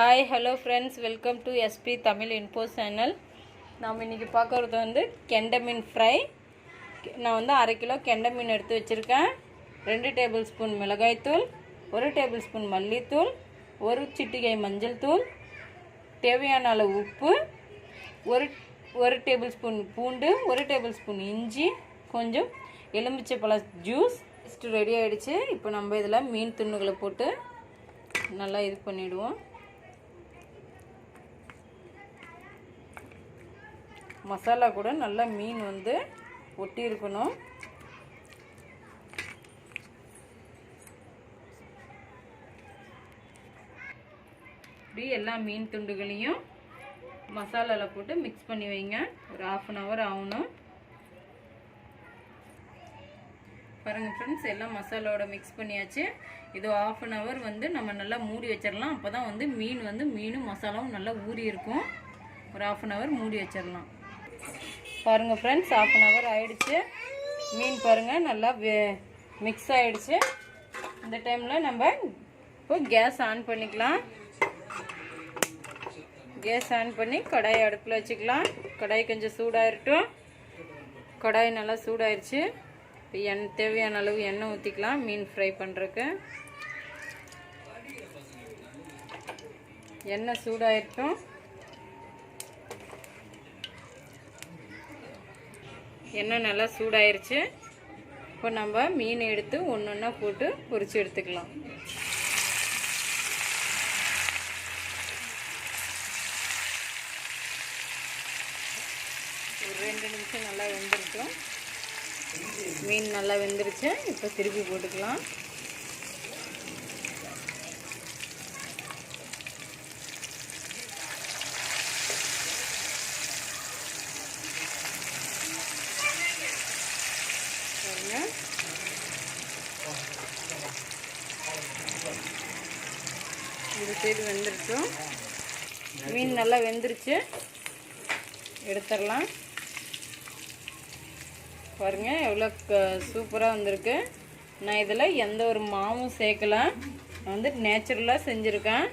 Hi hello friends welcome to SP Tamil info channel நாம் இன்றைக்கி பார்க்குறது வந்து கெண்டை மீன் ஃப்ரை நான் வந்து அரை கிலோ கெண்டை மீன் எடுத்து வச்சுருக்கேன். ரெண்டு டேபிள் ஸ்பூன் மிளகாய்த்தூள் ஒரு டேபிள் ஸ்பூன் மல்லித்தூள் ஒரு சிட்டிகை மஞ்சள் தூள் தேவையான அளவு உப்பு ஒரு ஒரு டேபிள் ஸ்பூன் பூண்டு ஒரு டேபிள் ஸ்பூன் இஞ்சி கொஞ்சம் எலுமிச்சை பழ ஜூஸ் ஃபஸ்ட்டு ரெடி ஆகிடுச்சு இப்போ நம்ம இதில் மீன் துண்டுகளை போட்டு நல்லா இது பண்ணிவிடுவோம் மசாலா கூட நல்லா மீன் வந்து ஒட்டி இருக்கணும் இப்படி எல்லா மீன் துண்டுகளையும் மசாலாவில் போட்டு மிக்ஸ் பண்ணி வைங்க. ஒரு ஆஃப் அன் ஹவர் ஆகணும். பாருங்கள் ஃப்ரெண்ட்ஸ் எல்லாம் மசாலாவோட மிக்ஸ் பண்ணியாச்சு. இது ஆஃப் அன் ஹவர் வந்து நம்ம நல்லா மூடி வச்சிடலாம் அப்போ தான் வந்து மீன் வந்து மீனும் மசாலாவும் நல்லா ஊறி இருக்கும் ஒரு ஆஃப் அன் ஹவர் மூடி வச்சிடலாம் பாருங்கள் ஃப்ரெண்ட்ஸ் ஆஃப் அன் ஹவர் ஆயிடுச்சு. மீன் பாருங்கள் நல்லா மிக்ஸ் ஆகிடுச்சு இந்த டைமில் நம்ம இப்போ கேஸ் ஆன் பண்ணிக்கலாம். கேஸ் ஆன் பண்ணி கடாயை அடுப்பில் வச்சுக்கலாம். கடாய் கொஞ்சம் சூடாயிருட்டும். கடாய் நல்லா சூடாயிருச்சு. இப்போ எண் தேவையான அளவு எண்ணெய் ஊற்றிக்கலாம் மீன் ஃப்ரை பண்ணுறக்கு எண்ணெய் சூடாயிருட்டும். எண்ணெய் நல்லா சூடாயிருச்சு. இப்போ நம்ம மீன் எடுத்து ஒன்று ஒன்றா போட்டு பொறிச்சு எடுத்துக்கலாம். ஒரு ரெண்டு நிமிஷம் நல்லா வெந்திருக்கும் மீன் நல்லா வெந்துருச்சு. இப்போ திருப்பி போட்டுக்கலாம். இந்த சைடு வெந்துருச்சும் மீன் நல்லா வெந்துருச்சு. எடுத்துடலாம். பாருங்க எவ்வளோ சூப்பராக வந்திருக்கு. நான் இதில் எந்த ஒரு மாவும் சேர்க்கல. நான் வந்து நேச்சுரலாக செஞ்சுருக்கேன்.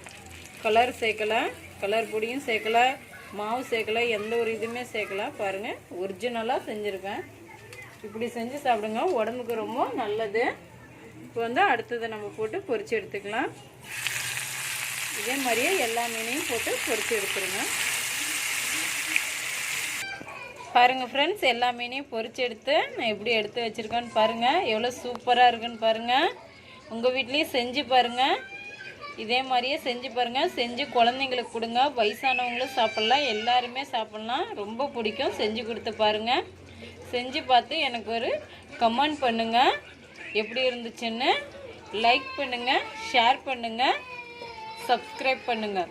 கலர் சேர்க்கல. கலர் பொடியும் சேர்க்கல. மாவு சேர்க்கல. எந்த ஒரு இதுவுமே சேர்க்கல. பாருங்கள் ஒரிஜினலாக செஞ்சுருக்கேன். இப்படி செஞ்சு சாப்பிடுங்க. உடம்புக்கு ரொம்ப நல்லது. இப்போ வந்து அடுத்ததை நம்ம போட்டு பொறிச்சு எடுத்துக்கலாம். இதே மாதிரியே எல்லா மீனையும் போட்டு பொறிச்சு எடுத்துருங்க. பாருங்கள் ஃப்ரெண்ட்ஸ் எல்லா மீனையும் பொறிச்சு எடுத்து நான் எப்படி எடுத்து வச்சுருக்கேன்னு பாருங்கள் எவ்வளோ சூப்பராக இருக்குன்னு பாருங்கள் உங்கள் வீட்லேயும் செஞ்சு பாருங்கள் இதே மாதிரியே செஞ்சு பாருங்கள் செஞ்சு குழந்தைங்களுக்கு கொடுங்க. வயசானவங்களும் சாப்பிட்லாம். எல்லாருமே சாப்பிட்லாம். ரொம்ப பிடிக்கும். செஞ்சு கொடுத்து பாருங்கள் செஞ்சு பார்த்து எனக்கு ஒரு கமெண்ட் பண்ணுங்கள் எப்படி இருந்துச்சுன்னு லைக் பண்ணுங்கள் ஷேர் பண்ணுங்கள் சப்ஸ்கிரைப் பண்ணுங்கள்